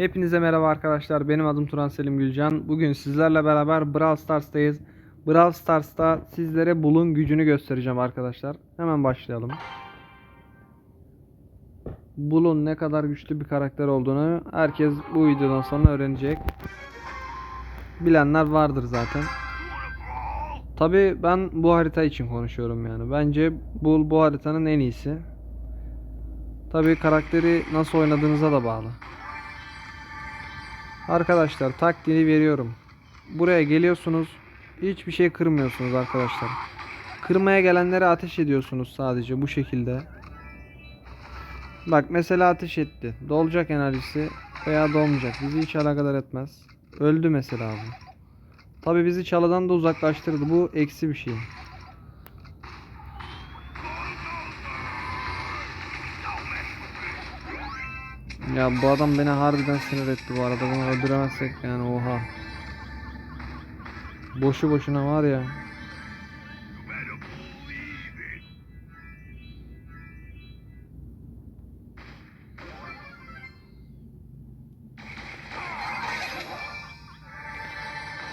Hepinize merhaba arkadaşlar. Benim adım Turan Selim Gülcan. Bugün sizlerle beraber Brawl Stars'tayız. Brawl Stars'ta sizlere bulun gücünü göstereceğim arkadaşlar. Hemen başlayalım. Bulun ne kadar güçlü bir karakter olduğunu herkes bu videodan sonra öğrenecek. Bilenler vardır zaten. Tabi ben bu harita için konuşuyorum yani. Bence Bull bu haritanın en iyisi. Tabi karakteri nasıl oynadığınıza da bağlı. Arkadaşlar taktiğini veriyorum. Buraya geliyorsunuz. Hiçbir şey kırmıyorsunuz arkadaşlar. Kırmaya gelenlere ateş ediyorsunuz sadece bu şekilde. Bak mesela ateş etti. Dolacak enerjisi veya dolmayacak. Bizi hiç alakadar etmez. Öldü mesela bu. Tabi bizi çalıdan da uzaklaştırdı. Bu eksi bir şey. Ya bu adam beni harbiden sinir etti bu arada. Bunu öldüremezsek yani oha. Boşu boşuna var ya.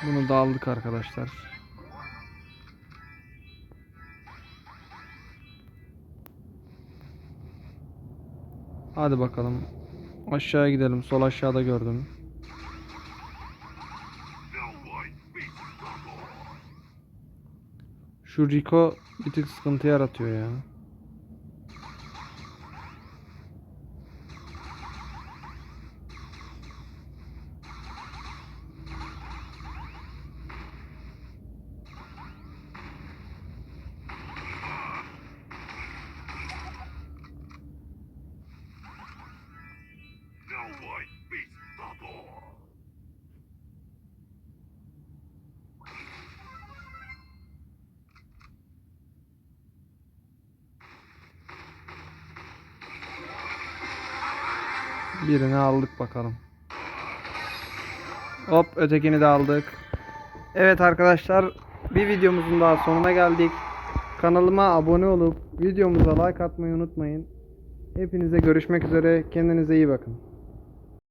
Bunu da aldık arkadaşlar. Hadi bakalım. Aşağıya gidelim. Sol aşağıda gördüm. Şu Rico bir tık sıkıntı yaratıyor ya. Birini aldık bakalım. Hop ötekini de aldık. Evet arkadaşlar bir videomuzun daha sonuna geldik. Kanalıma abone olup videomuza like atmayı unutmayın. Hepinize görüşmek üzere. Kendinize iyi bakın.